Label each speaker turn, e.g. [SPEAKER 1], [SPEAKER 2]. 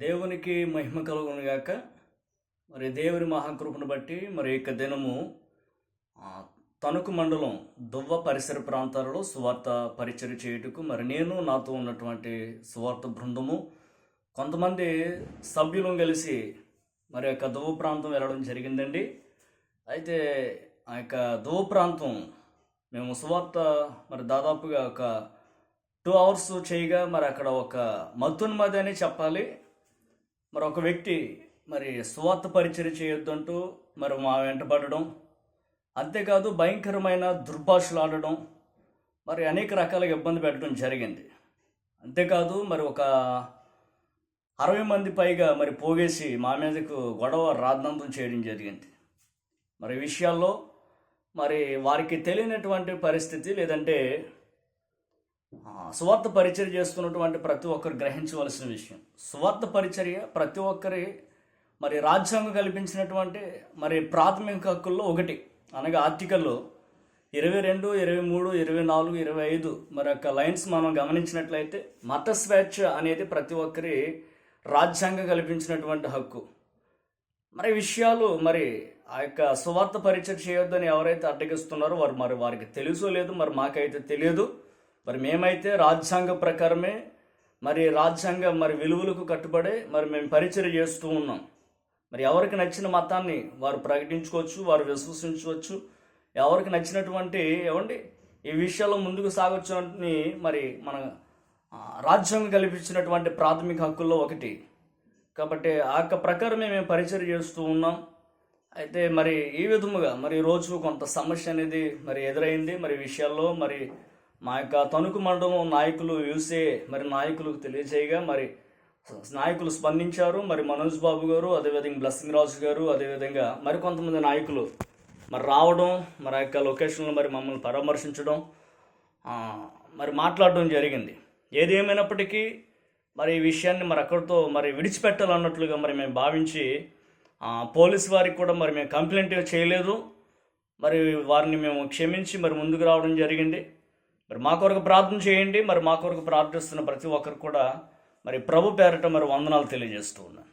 [SPEAKER 1] దేవునికి మహిమ కలుగును గాక. మరి దేవుని మహాకృపను బట్టి మరి ఇక యొక్క దినము తణుకు మండలం దువ్వ పరిసర ప్రాంతాలలో సువార్త పరిచయం చేయుటకు మరి నేను నాతో ఉన్నటువంటి సువార్త బృందము కొంతమంది సభ్యులు కలిసి మరి యొక్క దువ్వ ప్రాంతం వెళ్ళడం జరిగిందండి. అయితే ఆ యొక్క దువ్వ ప్రాంతం మేము సువార్త మరి దాదాపుగా ఒక టూ అవర్స్ చేయగా మరి అక్కడ ఒక మత్తున్మది అని చెప్పాలి. మరి ఒక వ్యక్తి మరి స్వార్థ పరిచయం చేయొద్దంటూ మరి మా వెంటబడడం అంతేకాదు భయంకరమైన దుర్భాషలు ఆడడం మరి అనేక రకాలుగా ఇబ్బంది పెట్టడం జరిగింది. అంతేకాదు మరి ఒక అరవై మంది పైగా మరి పోగేసి మా మీదకు గొడవ రాద్నందం చేయడం జరిగింది. మరి విషయాల్లో మరి వారికి తెలియనటువంటి పరిస్థితి లేదంటే సువార్త పరిచర్య చేస్తున్నటువంటి ప్రతి ఒక్కరు గ్రహించవలసిన విషయం. సువార్త పరిచర్య ప్రతి ఒక్కరి మరి రాజ్యాంగం కల్పించినటువంటి మరి ప్రాథమిక హక్కుల్లో ఒకటి. అనగా ఆర్టికల్లో ఇరవై రెండు ఇరవై మూడు ఇరవై నాలుగు ఇరవై ఐదు మరి యొక్క లైన్స్ మనం గమనించినట్లయితే మత స్వేచ్ఛ అనేది ప్రతి ఒక్కరి రాజ్యాంగం కల్పించినటువంటి హక్కు. మరి విషయాలు మరి ఆ యొక్క సువార్త పరిచయం చేయొద్దని ఎవరైతే అడ్డగిస్తున్నారో వారు మరి వారికి తెలుసో లేదు మరి మాకైతే తెలియదు. మరి మేమైతే రాజ్యాంగ ప్రకారమే మరి రాజ్యాంగ మరి విలువలకు కట్టుబడే మరి మేము పరిచయం చేస్తూ ఉన్నాం. మరి ఎవరికి నచ్చిన మతాన్ని వారు ప్రకటించుకోవచ్చు వారు విశ్వసించవచ్చు. ఎవరికి నచ్చినటువంటి ఏమండి ఈ విషయాల్లో ముందుకు సాగొచ్చు అని మరి మన రాజ్యాంగం కల్పించినటువంటి ప్రాథమిక హక్కుల్లో ఒకటి. కాబట్టి ఆ యొక్క ప్రకారమే మేము పరిచయం చేస్తూ ఉన్నాం. అయితే మరి ఈ విధముగా మరి రోజు కొంత సమస్య అనేది మరి ఎదురైంది. మరి విషయాల్లో మరి మా యొక్క తణుకు మండలం నాయకులు యూసే మరి నాయకులకు తెలియజేయగా మరి నాయకులు స్పందించారు. మరి మనోజ్ బాబు గారు అదేవిధంగా బ్లస్సింగ్ రాజు గారు అదేవిధంగా మరి కొంతమంది నాయకులు మరి రావడం మరి ఆ యొక్క లొకేషన్లో మరి మమ్మల్ని పరామర్శించడం మరి మాట్లాడడం జరిగింది. ఏది ఏమైనప్పటికీ మరి ఈ విషయాన్ని మరి అక్కడితో మరి విడిచిపెట్టాలన్నట్లుగా మరి మేము భావించి పోలీస్ వారికి కూడా మరి మేము కంప్లైంట్ చేయలేదు. మరి వారిని మేము క్షమించి మరి ముందుకు రావడం జరిగింది. మరి మా కొరకు ప్రార్థన చేయండి మరి మా కొరకు ప్రార్థిస్తున్న ప్రతి ఒక్కరు కూడా మరి ప్రభు పేరట మరి వందనాలు తెలియజేస్తూ ఉన్నాను.